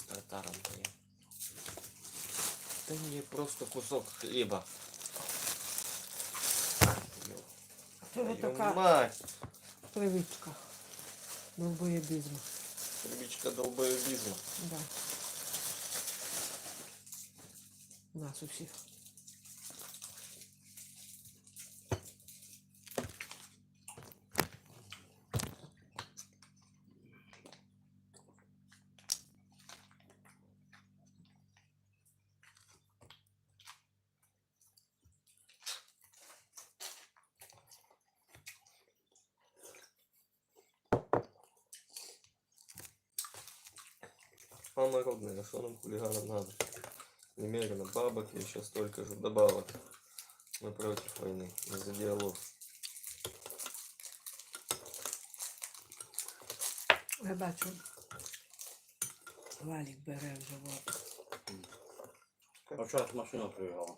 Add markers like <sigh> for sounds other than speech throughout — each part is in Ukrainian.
с тартаром поем. Да мне просто кусок хлеба. Ё- Це твою така мать! привичка. Довбоєбізму. Привычка долбоебизма. Да. У нас у всіх. А народная, что нам хулиганам надо? Немерено бабок, и еще столько же добавок. Мы против войны, мы за диалог. Я бачу. Валік бере вже вот. А вчора ж машину приїхала.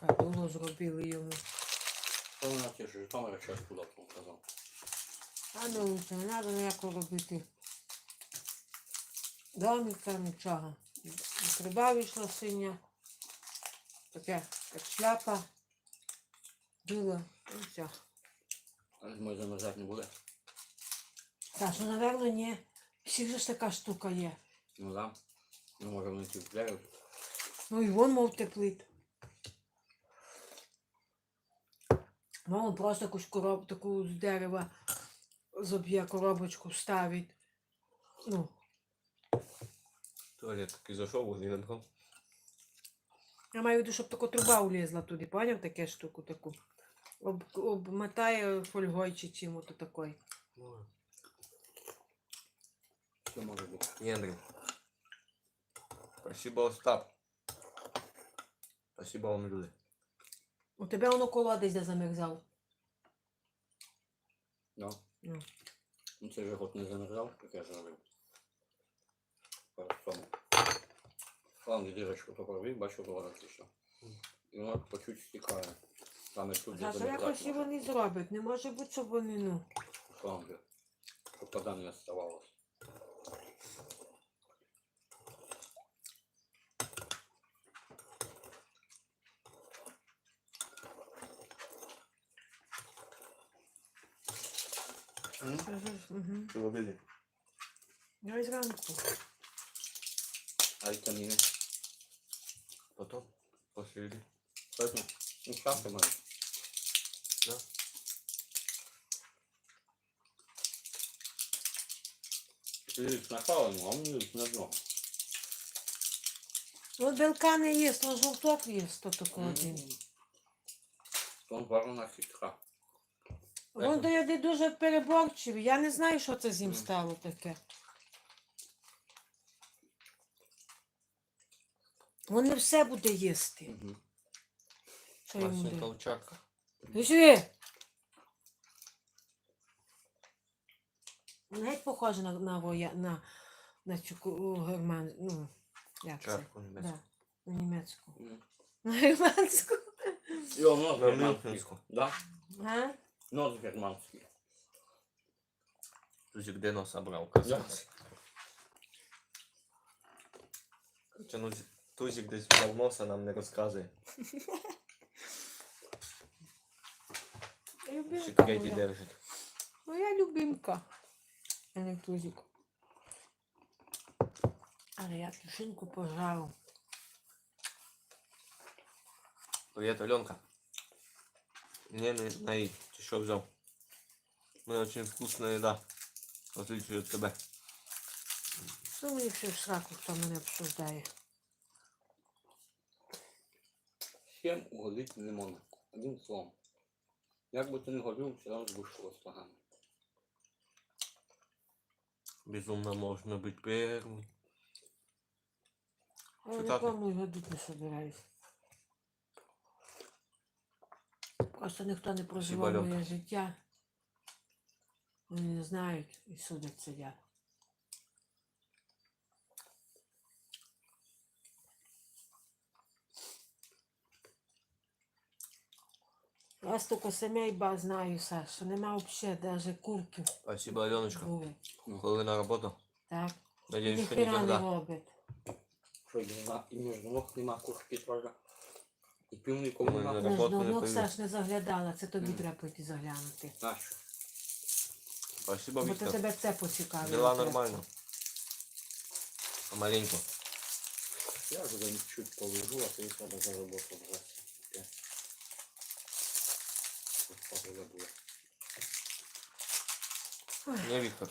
Кадуло зробили йому. Що вона ті ж Житомира час куди там казав. А ну, це не треба ніякого робити. Домик там нічого. Труба вийшла синя. Таке, як шляпа. Дуло. І все. А ми замерзати не буде. Так, що, напевно, ні. Всіх же ж така штука є. Ну да. Ну може вони впляють. Ну і вон, мов теплить. Мов просто якусь короб, таку з дерева зоб'є коробочку ставить. Ну, Туалет таки зашел возле ганков. я маю в виду, щоб така труба влізла туди, поняв таке штуку таку. Об, обмотає фольгой чи чим ото такой. Що може бути? Андрей. Спасибо, Остап. Спасибо вам, люди. У тебе воно колодець де замерзав. Да. Ну. Ну це ж год не замерзав, як я ж тому. Ладно, дірочку то пробив, бачу, було все. І воно по чуть стікає. Там і тут де А що якось і вони зроблять? Не може бути, щоб вони, ну. Фланги. Щоб вода не оставалась. Угу. Ты в обеде? Я із ранку. А вітаміни? Потом? После еды? Поэтому, ну, часто маю. Да? Ти їх напалимо, а мені їх на дно. Ну, белка не є, то жовток є, то тако один. Вон варена хитра. Він доїде дуже переборчивий. Я не знаю, що це з ним стало таке. Він не все буде їсти. Угу. Що йому буде? толчак. Пішли! Геть похоже на, на, воя, на, на цю ку- герман, ну, як це? Чарку немецкую. Да, на німецьку. Мгм. На германську. Он нос германський. Мюнхенську. Да? А? Нос германський. Тузик Дено собрал, казалось. Короче, ну, Тузик десь взяв носа нам не розказує. Секреті держить. Моя любимка. А не тузик. Але я тушинку пожару. Привет, Аленка. Не, не, наить. Ты что взял? У очень вкусная еда. В отличие от тебя. Ну, мені все в сраку, хто мене обсуждає. Всем угодить не можна. Одним словом. Як би ти не годив, все одно будеш щось погано. Безумно можно быть первым. Я Цитати. нікому годити не собираюсь. Просто ніхто не проживав моє життя. Вони не знають і судять сидять. Я стільки сімей ба знаю, Саш, що нема взагалі навіть курків. Спасибо, Аленочка. були. Коли на работу. Так. Надеюсь, что Ніхера не никогда. робить. Що на і між ног нема кошки теж. І півником Ой, нема. на Я ж роботу не ног поїду. Саш не заглядала, це тобі Мгм. треба пойти заглянути. Нащо? Спасибо, Бо то тебе це поцікавило. Дела нормально. Помаленьку. Я вже чуть полежу, а тоді треба за роботу братися. Таке. Тут погода була. Не, Виктор.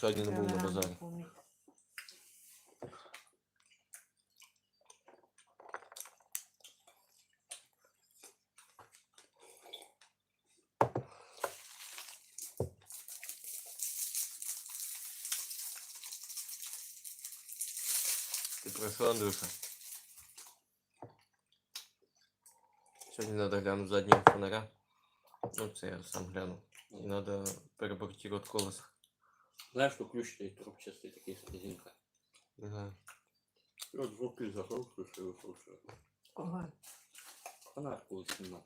Сегодня не был на Треба базаре. рано помити. Ты про Андрюша? Сегодня надо глянуть заднего фонаря. Ну, це я сам гляну. І надо перебортувати колеса. Знаєш, що ключ цей трубчастий такий з резинка. Не знаю. І от звуки закручуєш і викручуєш. Кого? Фонарь буде знімати.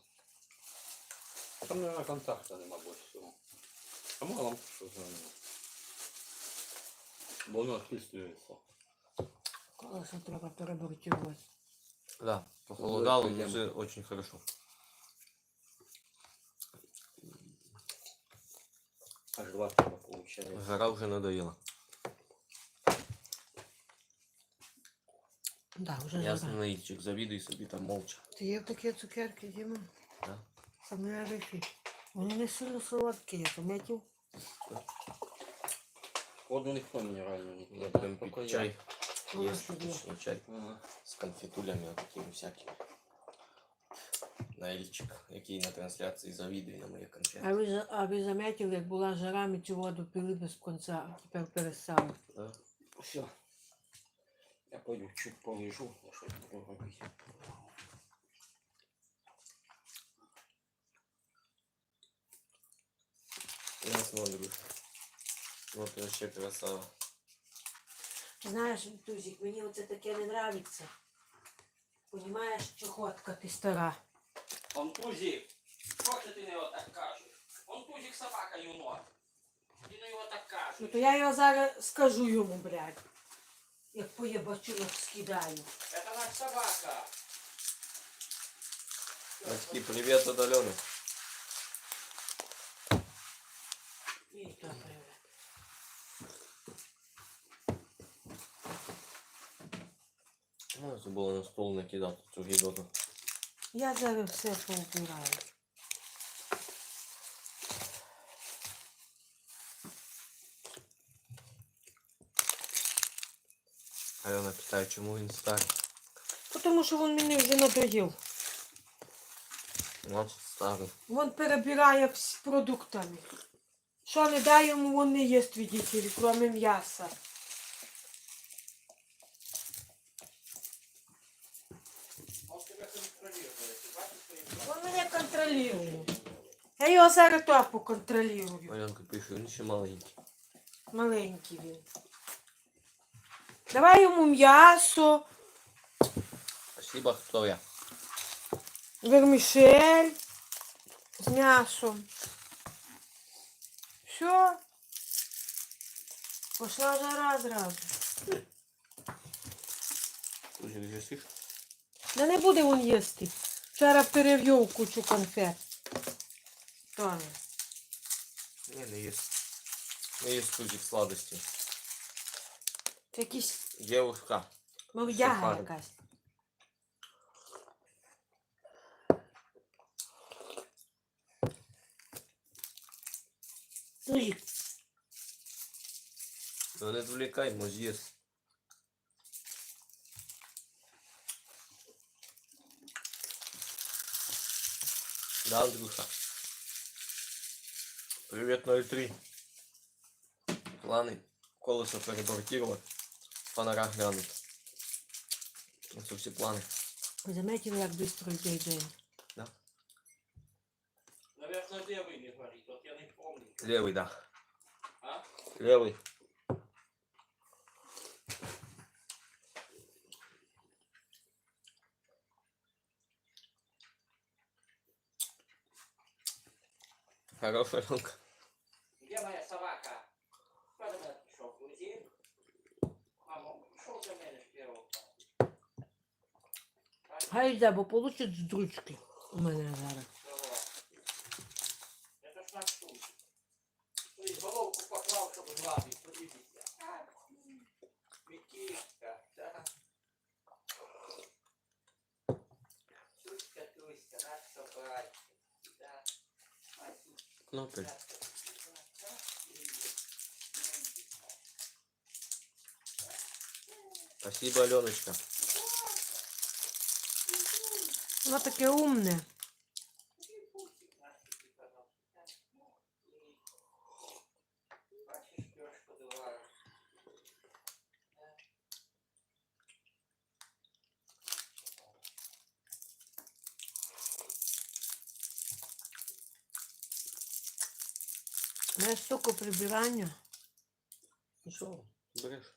Там, наверное, контакта нема більше всього. А мало лампу, що зробимо. Бо воно відписується. Колесо треба перебортувати. Да, похолодало, Ну, но это все очень хорошо. Аж два треба получається. Жара уже надоела. Да, вже Я жара. наїдчик, завідуй собі там молча. Ти є такі цукерки, Діма? Да. Саме рифі. Вони не сильно солодкі, я помітив. Воду ніхто мінеральну не п'є. Будем пить чай. Есть вкусный чай Ага. с конфетулями вот такими всякими. На який на трансляції завідує на мої конфети. А ви, за- а ви замітили, як була жара, ми цю воду пили без кінця, а тепер перестали. Да? Все. Я пойду чуть полежу, я щось буду робити. Я смотрю. Вот вообще красава. Знаєш, Тузик, мені оце таке не нравиться. Понімаєш, чохотка ти стара. Он тузик, що ж ти не його так кажеш? Он тузик собака юно. Ти не його так Ну то я його зараз скажу йому, блядь. Як поєбачунок скидаю. Это наш собака. Очки, привет от Алены. І то привет. Ну, це було на стол накидати цю гідоту. Я зараз все поубираю. Альона питає, чому він старий. Тому що він мені вже надоїв. Значить старий. Він перебирає всі продуктами. Що не дай йому, він не їсть, видите, кроме м'яса. Он тебе контролює, ти бачиш, що він Він. Я його зараз то поконтролюю. Аленка пише, він ще маленький. Маленький він. Давай йому м'ясо, Спасибо, хто я. вермішель з м'ясом. Все. Пошла жара зразу. Ти їсиш? Да не буде він їсти. Вчора перев'їв кучу конфет. Тоня. Ні, не їсть. Не їсть кузик сладості. Це якийсь Дівушка. мов'яга Сухарик. якась. Слухай, Ну не зволікай, може їсть. Да, Андрюша. Привет 03. Планы. Колесо перебортировать. Фонаря глянуть. Це всі плани. ви заметили, як швидко йде день? Да? Наверное, левый не говорит, вот я не помню. Левий, да. А? Левий. Хорошая ломка. Где моя собака? Куда пришел? Уйди. Мама, ушел за меня с первого. Гайда, бо получит с дручки у меня зараз. Это ж наш тут. Ты головку поклав, щоб гладить, подивіться. Микитка, да. Тушка, тушка. Кнопель. Спасибо, Аленочка. Она такая умне. Я стільки прибирання, Ну що, береш?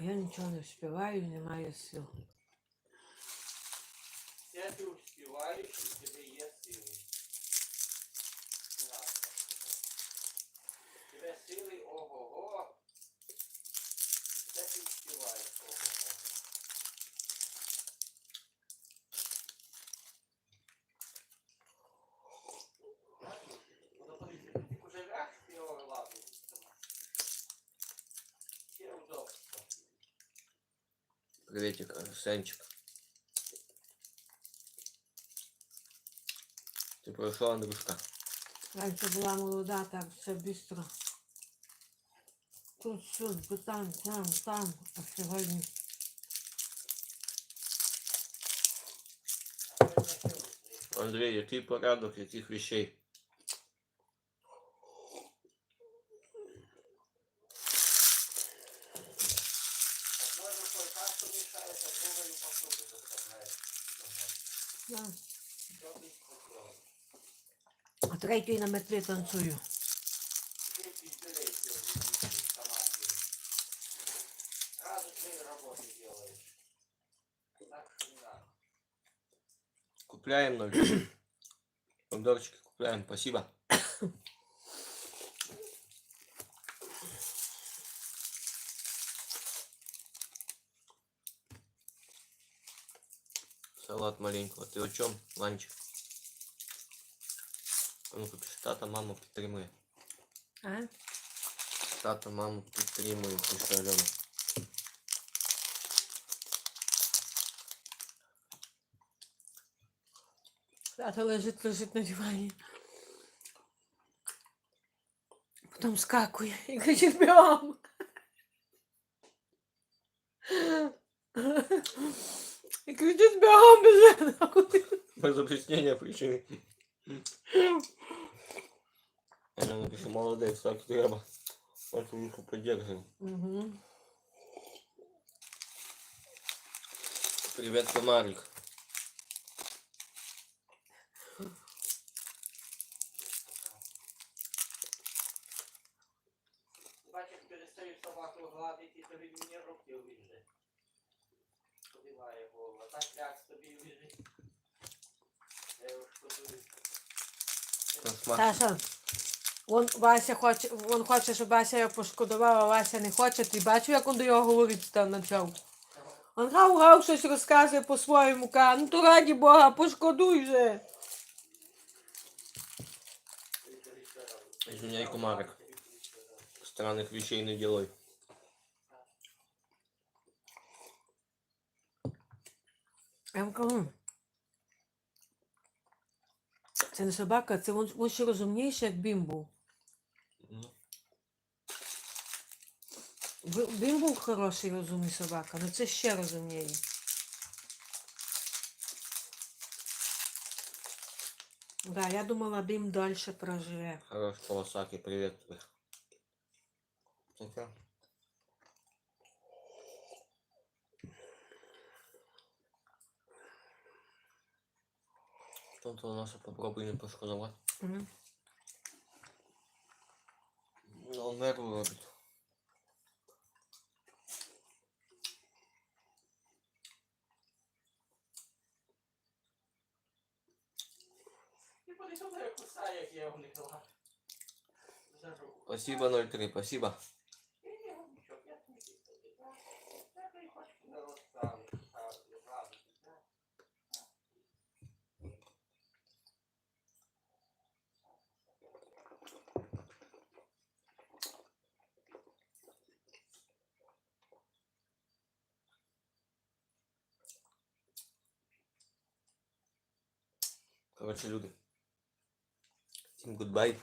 я нічого не вспіваю, не маю сил. Я успіваєш, і тебе є сили. Не надо. В Тебе сили ого-го. Все ти успіваєш ого-го. Ну, подивіться, ти уже ляг з його лапи. Все удобство. Приветик, Арсенчик. Ты пройшов, Андрюшка? Раніше була молода, так все швидко. Тут бо там, там, там, а сьогодні. Андрій, який порядок яких вещей? Так что не надо. Купляем ноль. <coughs> Помидорчики купляем, спасибо. <coughs> Салат маленького. Ти о чому, Ланчик? А Ну-ка, пиши, тата маму підтримує. А? Тата маму підтримує, пише Альона. Тато лежить, лежить на дивані. Потім скакує і кричить бігом. І кричить бігом біже нахуй. Без объяснения причины. Альона пише, молодець, так треба. Вашу руку поддерживаем. Угу. Привет, комарик. Бачиш, перестаю собаку гладити, тобі мені руки увіже. Подиває голову. А так ляг тобі увіже. Я його шкодую. Посмак. Саша, вон Вася хоче, він хоче, щоб Вася його пошкодував, а Вася не хоче. Ти бачив, як він до його говорити там почав? Він гав, гав, щось розказує по-своєму, каже, ну то раді Бога, пошкодуй же. Извиняй, комарик. Странных вещей не делай. Я вам кажу. Це не собака, це він, ще розумніший, як Бім був. Ну, Ви- Бім був хороший розумний собака, але це ще розумніє. Да, я думала, Бім далі проживе. Хорош, Кawasaki, привет тебе. Ну-ка. Что-то у нас попробуем пошкодовать. Мгм. Ну, он нервы полетіла як куса, Спасибо, 03, спасибо. І люди. Всем гудбай.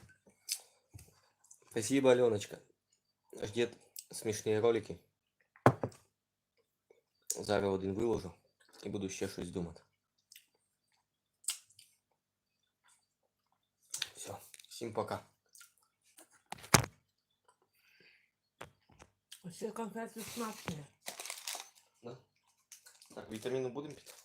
Спасибо, Аленочка. Ждет смішні ролики. Зараз один виложу і буду ще щось думати. Все, всім пока. Ось конфети смачні. Да? Так, вітаміни будемо пити?